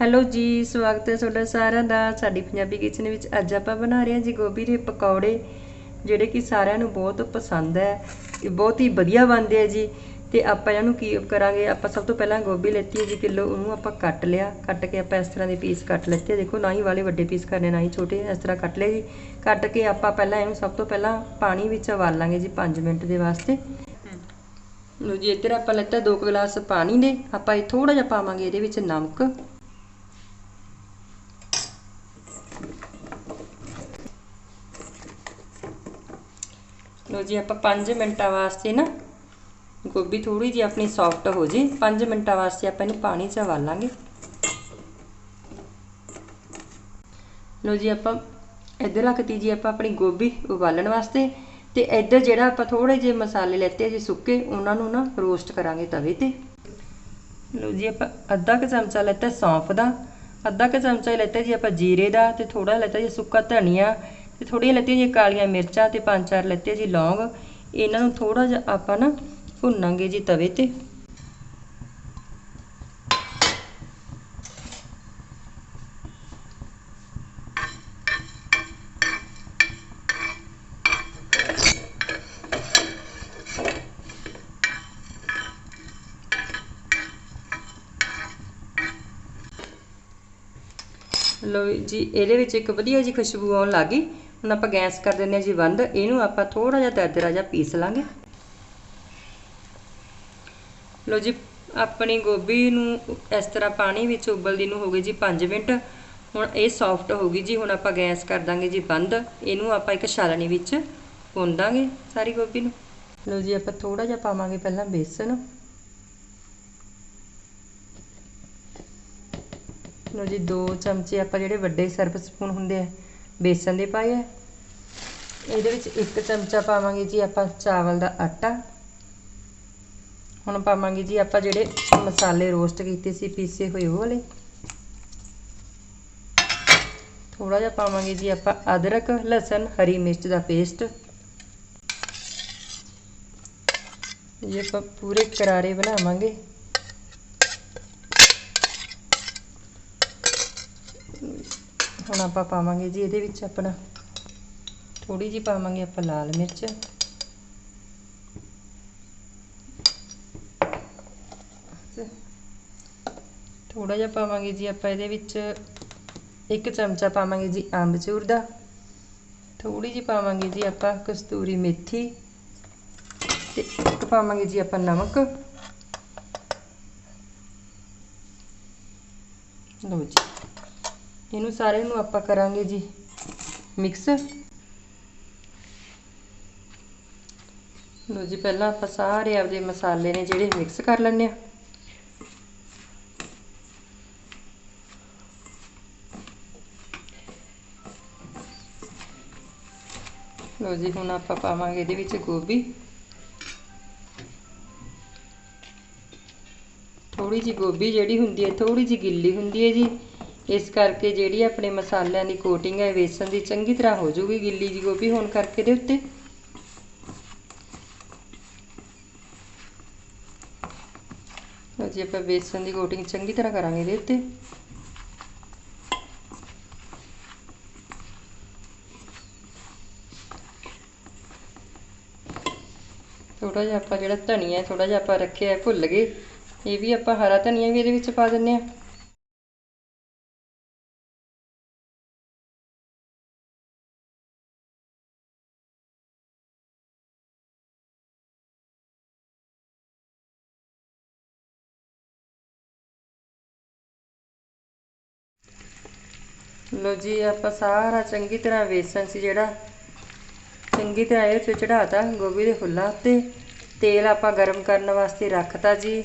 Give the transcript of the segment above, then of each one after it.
Hello ਜੀ, ਸਵਾਗਤ ਹੈ ਤੁਹਾਡਾ ਸਾਰਿਆਂ ਦਾ ਸਾਡੀ ਪੰਜਾਬੀ ਕਿਚਨ ਵਿੱਚ। ਅੱਜ ਆਪਾਂ ਬਣਾ ਰਹੇ ਹਾਂ ਜੀ ਗੋਭੀ ਦੇ ਪਕੌੜੇ, ਜਿਹੜੇ ਕਿ ਸਾਰਿਆਂ ਨੂੰ ਬਹੁਤ ਪਸੰਦ ਹੈ। ਇਹ ਬਹੁਤ ਹੀ ਵਧੀਆ ਬਣਦੇ ਆ ਜੀ। ਤੇ ਆਪਾਂ ਇਹਨੂੰ ਕੀ ਕਰਾਂਗੇ? ਆਪਾਂ ਸਭ ਤੋਂ ਪਹਿਲਾਂ ਗੋਭੀ ਲੈਤੀ ਹੈ ਜੀ ਕਿਲੋ, ਉਹਨੂੰ ਆਪਾਂ ਕੱਟ ਲਿਆ। ਕੱਟ ਕੇ ਆਪਾਂ ਇਸ ਤਰ੍ਹਾਂ ਦੇ ਪੀਸ ਕੱਟ ਲੈਤੇ ਦੇਖੋ, ਨਾ ਹੀ ਵਾਲੇ ਵੱਡੇ ਪੀਸ ਕਰਨੇ, ਨਾ ਹੀ ਛੋਟੇ, ਇਸ ਤਰ੍ਹਾਂ ਕੱਟ ਲਏ ਜੀ। ਕੱਟ ਕੇ ਆਪਾਂ ਪਹਿਲਾਂ ਇਹਨੂੰ ਸਭ ਤੋਂ ਪਹਿਲਾਂ ਪਾਣੀ ਵਿੱਚ ਉਬਾਲਾਂਗੇ ਜੀ 5 ਮਿੰਟ ਦੇ ਵਾਸਤੇ। ਲੋ ਜੀ, ਇੱਧਰ ਆਪਾਂ ਲੈਤਾ 2 ਗਲਾਸ ਪਾਣੀ ਦੇ। ਆਪਾਂ ਇਹ ਥੋੜਾ ਜਿਹਾ ਪਾਵਾਂਗੇ, ਇਹਦੇ ਵਿੱਚ ਨਮਕ। ਲੋ ਜੀ, ਆਪਾਂ 5 ਮਿੰਟਾਂ ਵਾਸਤੇ ਨਾ ਗੋਭੀ ਥੋੜੀ ਜਿਹੀ ਆਪਣੀ ਸੌਫਟ ਹੋ ਜੇ। 5 ਮਿੰਟਾਂ ਵਾਸਤੇ ਆਪਾਂ ਇਹਨੂੰ ਪਾਣੀ 'ਚ ਉਬਾਲਾਂਗੇ। ਲੋ ਜੀ, ਆਪਾਂ ਇੱਧਰ ਰੱਖਤੀ ਜੀ, ਆਪਾਂ ਆਪਣੀ ਗੋਭੀ ਉਬਾਲਣ ਵਾਸਤੇ। ਤੇ ਇੱਧਰ ਜਿਹੜਾ ਆਪਾਂ ਥੋੜੇ ਜਿਹੇ ਮਸਾਲੇ ਲੈਤੇ ਸੀ ਸੁੱਕੇ, ਉਹਨਾਂ ਨੂੰ ਨਾ ਰੋਸਟ ਕਰਾਂਗੇ ਤਵੇ ਤੇ। ਲੋ ਜੀ, ਆਪਾਂ ਅੱਧਾ ਕੁ ਚਮਚਾ ਲੈਤਾ ਸੌਂਫ ਦਾ। ਅੱਧਾ ਕੁ ਚਮਚਾ ਲੈਤਾ ਜੀ ਆਪਾਂ ਜੀਰੇ ਦਾ ਤੇ ਥੋੜਾ ਲੈਤਾ ਜੀ ਸੁੱਕਾ ਧਨੀਆ। ਤੇ ਥੋੜੀਆਂ ਲੈਤੀਆਂ ਜੀ ਕਾਲੀਆਂ ਮਿਰਚਾਂ ਤੇ ਪੰਜ ਚਾਰ ਲੈਤੇ ਜੀ ਲੌਂਗ, ਇਹਨਾਂ ਨੂੰ ਥੋੜਾ ਜਿਹਾ ਆਪਾਂ ਨਾ ਭੁੰਨਾਂਗੇ ਜੀ ਤਵੇ ਤੇ। ਲੋ ਜੀ, ਇਹਦੇ ਵਿੱਚ ਇੱਕ ਵਧੀਆ ਜੀ ਖੁਸ਼ਬੂ ਆਉਣ ਲੱਗੀ ਹੁਣ ਆਪਾਂ ਗੈਸ ਕਰ ਦਿੰਦੇ ਹਾਂ ਜੀ ਬੰਦ ਇਹਨੂੰ ਆਪਾਂ ਥੋੜਾ ਜਿਹਾ ਦਰਦਰਾ ਜਿਹਾ ਪੀਸ ਲਾਂਗੇ। ਲੋ ਜੀ, ਆਪਣੀ ਗੋਭੀ ਨੂੰ ਇਸ ਤਰ੍ਹਾਂ ਪਾਣੀ ਵਿੱਚ ਉਬਲਦੀ ਨੂੰ ਹੋ ਗਈ ਜੀ 5 ਮਿੰਟ। ਹੁਣ ਇਹ ਸੌਫਟ ਹੋ ਗਈ ਜੀ, ਹੁਣ ਆਪਾਂ ਗੈਸ ਕਰ ਦਾਂਗੇ ਜੀ ਬੰਦ। ਇਹਨੂੰ ਆਪਾਂ ਇੱਕ ਛਾਲਣੀ ਵਿੱਚ ਭੁੰਨ ਦਾਂਗੇ ਸਾਰੀ ਗੋਭੀ ਨੂੰ। ਲੋ ਜੀ, ਆਪਾਂ ਥੋੜਾ ਜਿਹਾ ਪਾਵਾਂਗੇ ਪਹਿਲਾਂ ਬੇਸਨ। ਲੋ ਜੀ 2 ਚਮਚੇ ਆਪਾਂ ਜਿਹੜੇ ਵੱਡੇ ਸਰਫ ਸਪੂਨ ਹੁੰਦੇ ਆ ਬੇਸਨ ਦੇ ਪਾਏ ਆ। ਇਹਦੇ ਵਿੱਚ ਇੱਕ ਚਮਚਾ ਪਾਵਾਂਗੇ ਜੀ ਆਪਾਂ ਚਾਵਲ ਦਾ ਆਟਾ। ਹੁਣ ਪਾਵਾਂਗੇ ਜੀ ਆਪਾਂ ਜਿਹੜੇ ਮਸਾਲੇ ਰੋਸਟ ਕੀਤੇ ਸੀ, ਪੀਸੇ ਹੋਏ ਉਹ ਵਾਲੇ। ਥੋੜਾ ਜਿਹਾ ਪਾਵਾਂਗੇ ਜੀ ਆਪਾਂ ਅਦਰਕ, ਲਸਣ, ਹਰੀ ਮਿਰਚ ਦਾ ਪੇਸਟ। ਇਹ ਆਪਾਂ ਪੂਰੇ ਕਰਾਰੇ ਬਣਾਵਾਂਗੇ। ਹੁਣ ਆਪਾਂ ਪਾਵਾਂਗੇ ਜੀ ਇਹਦੇ ਵਿੱਚ ਆਪਣਾ। ਥੋੜੀ ਜਿਹੀ ਪਾਵਾਂਗੇ ਆਪਾਂ ਲਾਲ ਮਿਰਚ। ਥੋੜਾ ਜਿਹਾ ਪਾਵਾਂਗੇ ਜੀ ਆਪਾਂ ਇਹਦੇ ਵਿੱਚ। ਇੱਕ ਚਮਚਾ ਪਾਵਾਂਗੇ ਜੀ ਅੰਬਚੂਰ ਦਾ। ਥੋੜੀ ਜਿਹੀ ਪਾਵਾਂਗੇ ਜੀ ਆਪਾਂ ਕਸਤੂਰੀ ਮੇਥੀ। ਤੇ ਇੱਕ ਪਾਵਾਂਗੇ ਜੀ ਆਪਾਂ ਨਮਕ। ਲਓ ਜੀ। ਇਹਨੂੰ ਸਾਰੇ ਨੂੰ ਆਪਾਂ ਕਰਾਂਗੇ ਜੀ ਮਿਕਸ। ਲੋ ਜੀ, ਪਹਿਲਾਂ ਆਪਾਂ ਸਾਰੇ ਆਪਦੇ ਮਸਾਲੇ ਨੇ ਜਿਹੜੇ ਮਿਕਸ ਕਰ ਲੈਣੇ ਆ ਲੋ ਜੀ, ਹੁਣ ਆਪਾਂ ਪਾਵਾਂਗੇ ਇਹਦੇ ਵਿੱਚ ਗੋਭੀ। ਥੋੜੀ ਜੀ ਗੋਭੀ ਜਿਹੜੀ ਹੁੰਦੀ ਹੈ ਥੋੜੀ ਜੀ ਗਿੱਲੀ ਹੁੰਦੀ ਹੈ ਜੀ। ਇਸ ਕਰਕੇ ਜਿਹੜੀ ਆਪਣੇ ਮਸਾਲਿਆਂ ਦੀ ਕੋਟਿੰਗ ਹੈ ਵੇਸਣ ਦੀ ਚੰਗੀ ਤਰ੍ਹਾਂ ਹੋ ਜਾਊਗੀ, ਗਿੱਲੀ ਜੀ ਗੋਭੀ ਹੋਣ ਕਰਕੇ ਦੇ ਉੱਤੇ। ਲਓ ਜੀ, ਆਪਾਂ ਵੇਸਣ ਦੀ ਕੋਟਿੰਗ ਚੰਗੀ ਤਰ੍ਹਾਂ ਕਰਾਂਗੇ ਇਹਦੇ ਉੱਤੇ। ਥੋੜਾ ਜਿਹਾ ਆਪਾਂ ਜਿਹੜਾ ਧਨੀਆ ਥੋੜਾ ਜਿਹਾ ਆਪਾਂ ਰੱਖਿਆ ਭੁੱਲ ਗਏ। ਇਹ ਵੀ ਆਪਾਂ ਹਰਾ ਧਨੀਆ ਵੀ ਇਹਦੇ ਵਿੱਚ ਪਾ ਦਿੰਨੇ ਆ ਲੋ ਜੀ, ਆਪਾਂ ਸਾਰਾ ਚੰਗੀ ਤਰ੍ਹਾਂ ਵੇਸਣ ਸੀ ਜਿਹੜਾ। ਚੰਗੀ ਤਰ੍ਹਾਂ ਇਹ ਵਿੱਚ ਚੜਾਤਾ ਗੋਭੀ ਦੇ ਫੁੱਲਾਂ ਉੱਤੇ। ਤੇਲ ਆਪਾਂ ਗਰਮ ਕਰਨ ਵਾਸਤੇ ਰੱਖਤਾ ਜੀ।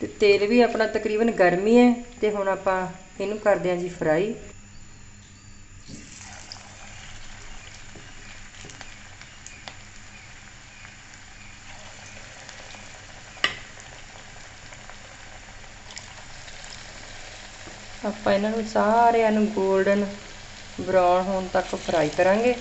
ਤੇ ਤੇਲ ਵੀ ਆਪਣਾ ਤਕਰੀਬਨ ਗਰਮ ਹੀ ਹੈ। ਤੇ ਹੁਣ ਆਪਾਂ ਇਹਨੂੰ ਕਰਦੇ ਹਾਂ ਜੀ ਫਰਾਈ। ਆਪਾਂ ਇਹਨਾਂ ਨੂੰ ਸਾਰਿਆਂ ਨੂੰ 골ਡਨ ਬਰਾਊਨ ਹੋਣ ਤੱਕ ਫਰਾਈ ਕਰਾਂਗੇ।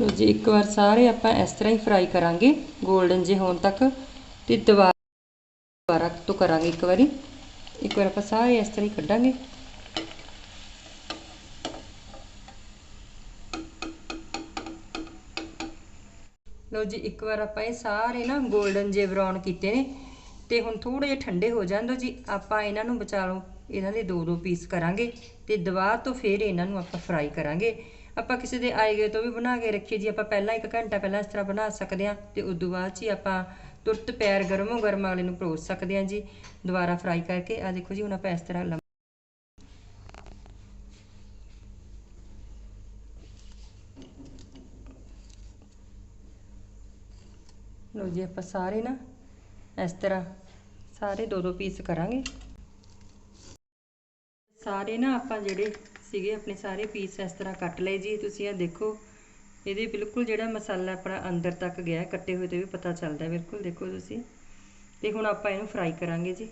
ਲੋ ਜੀ, ਇੱਕ ਵਾਰ ਸਾਰੇ ਆਪਾਂ ਇਸ ਤਰ੍ਹਾਂ ਹੀ ਫਰਾਈ ਕਰਾਂਗੇ। 골ਡਨ ਜੇ ਹੋਣ ਤੱਕ, ਤੇ ਦੁਬਾਰਾ ਦੁਬਾਰਾ ਤੋਂ ਕਰਾਂਗੇ ਇੱਕ ਵਾਰੀ। ਇੱਕ ਵਾਰ ਆਪਾਂ ਸਾਰੇ ਇਸ ਤਰ੍ਹਾਂ ਹੀ ਕੱਢਾਂਗੇ। ਲੋ ਜੀ, ਇੱਕ ਵਾਰ ਆਪਾਂ ਇਹ ਸਾਰੇ ਨਾ 골ਡਨ ਜੇ ਬਰਾਊਨ ਕੀਤੇ ਨੇ, ਤੇ ਹੁਣ ਥੋੜੇ ਜਿਹਾ ਠੰਡੇ ਹੋ ਜਾਣ ਦੋ ਜੀ। ਆਪਾਂ ਇਹਨਾਂ ਨੂੰ ਬਚਾ ਲਓ। ਇਹਨਾਂ ਦੇ ਦੋ ਦੋ ਪੀਸ ਕਰਾਂਗੇ, ਤੇ ਦਵਾ ਤੋਂ ਫਿਰ ਇਹਨਾਂ ਨੂੰ ਆਪਾਂ ਫਰਾਈ ਕਰਾਂਗੇ। ਆਪਾਂ ਕਿਸੇ ਦੇ ਆਏ ਗਏ ਤੋਂ ਵੀ ਬਣਾ ਕੇ ਰੱਖੀਏ ਜੀ, ਆਪਾਂ ਪਹਿਲਾਂ ਇੱਕ ਘੰਟਾ ਪਹਿਲਾਂ ਇਸ ਤਰ੍ਹਾਂ ਬਣਾ ਸਕਦੇ ਹਾਂ ਤੇ ਉਸ ਤੋਂ ਬਾਅਦ 'ਚ ਹੀ ਆਪਾਂ ਤੁਰਤ ਪੈਰ ਗਰਮੋ ਗਰਮ ਵਾਲੇ ਨੂੰ ਪਰੋਸ ਸਕਦੇ ਹਾਂ ਜੀ, ਦੁਬਾਰਾ ਫਰਾਈ ਕਰਕੇ। ਆ ਦੇਖੋ ਜੀ, ਹੁਣ ਆਪਾਂ ਇਸ ਤਰ੍ਹਾਂ ਲੰਮ- ਜੀ, ਆਪਾਂ ਸਾਰੇ ਨਾ ਇਸ ਤਰ੍ਹਾਂ ਸਾਰੇ ਦੋ ਦੋ ਪੀਸ ਕਰਾਂਗੇ। ਸਾਰੇ ਨਾ ਆਪਾਂ ਜਿਹੜੇ ਸੀਗੇ, ਆਪਣੇ ਸਾਰੇ ਪੀਸ ਇਸ ਤਰ੍ਹਾਂ ਕੱਟ ਲਏ ਜੀ। ਤੁਸੀਂ ਇਹ ਦੇਖੋ, ਇਹਦੇ ਬਿਲਕੁਲ ਜਿਹੜਾ ਮਸਾਲਾ ਆਪਣਾ ਅੰਦਰ ਤੱਕ ਗਿਆ, ਕੱਟੇ ਹੋਏ ਤੇ ਵੀ ਪਤਾ ਚੱਲਦਾ ਬਿਲਕੁਲ ਦੇਖੋ ਤੁਸੀਂ। ਤੇ ਹੁਣ ਆਪਾਂ ਇਹਨੂੰ ਫਰਾਈ ਕਰਾਂਗੇ ਜੀ।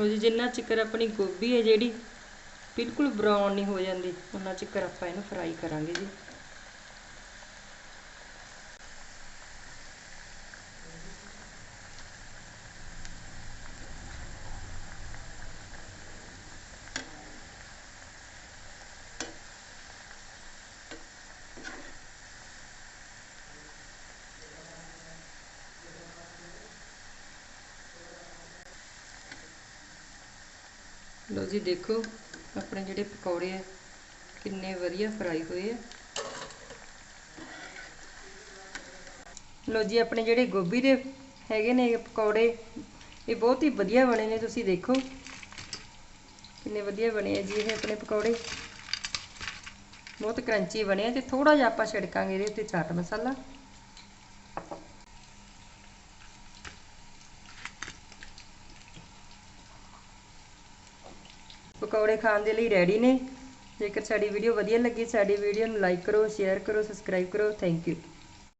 ਲੋ ਜੀ ਜਿੰਨਾ ਚਿਕਰ ਆਪਣੀ ਗੋਭੀ ਹੈ ਜਿਹੜੀ, ਬਿਲਕੁਲ ਬਰਾਊਨ ਨਹੀਂ ਹੋ ਜਾਂਦੀ ਉਹਨਾਂ ਚਿਕਰ ਆਪਾਂ ਇਹਨੂੰ ਫਰਾਈ ਕਰਾਂਗੇ ਜੀ। ਲੋ ਜੀ ਦੇਖੋ, ਆਪਣੇ ਜਿਹੜੇ ਪਕੌੜੇ ਆ, ਕਿੰਨੇ ਵਧੀਆ ਫਰਾਈ ਹੋਏ ਆ। ਲੋ ਜੀ, ਆਪਣੇ ਜਿਹੜੇ ਗੋਭੀ ਦੇ ਹੈਗੇ ਨੇ ਪਕੌੜੇ, ਇਹ ਬਹੁਤ ਹੀ ਵਧੀਆ ਬਣੇ ਨੇ, ਤੁਸੀਂ ਦੇਖੋ। ਕਿੰਨੇ ਵਧੀਆ ਬਣੇ ਆ ਜੀ ਇਹ ਆਪਣੇ ਪਕੌੜੇ। ਬਹੁਤ ਕਰੰਚੀ ਬਣੇ ਆ ਤੇ ਥੋੜਾ ਜਿਹਾ ਆਪਾਂ ਛਿੜਕਾਂਗੇ ਇਹਦੇ ਉੱਤੇ ਚਾਟ ਮਸਾਲਾ। ਪਕੌੜੇ ਖਾਣ ਦੇ ਲਈ ਰੈਡੀ ਨੇ। ਜੇਕਰ ਸਾਡੀ ਵੀਡੀਓ ਵਧੀਆ ਲੱਗੀ, ਸਾਡੀ ਵੀਡੀਓ ਨੂੰ ਲਾਈਕ ਕਰੋ ਸ਼ੇਅਰ ਕਰੋ ਸਬਸਕ੍ਰਾਈਬ ਕਰੋ। Thank you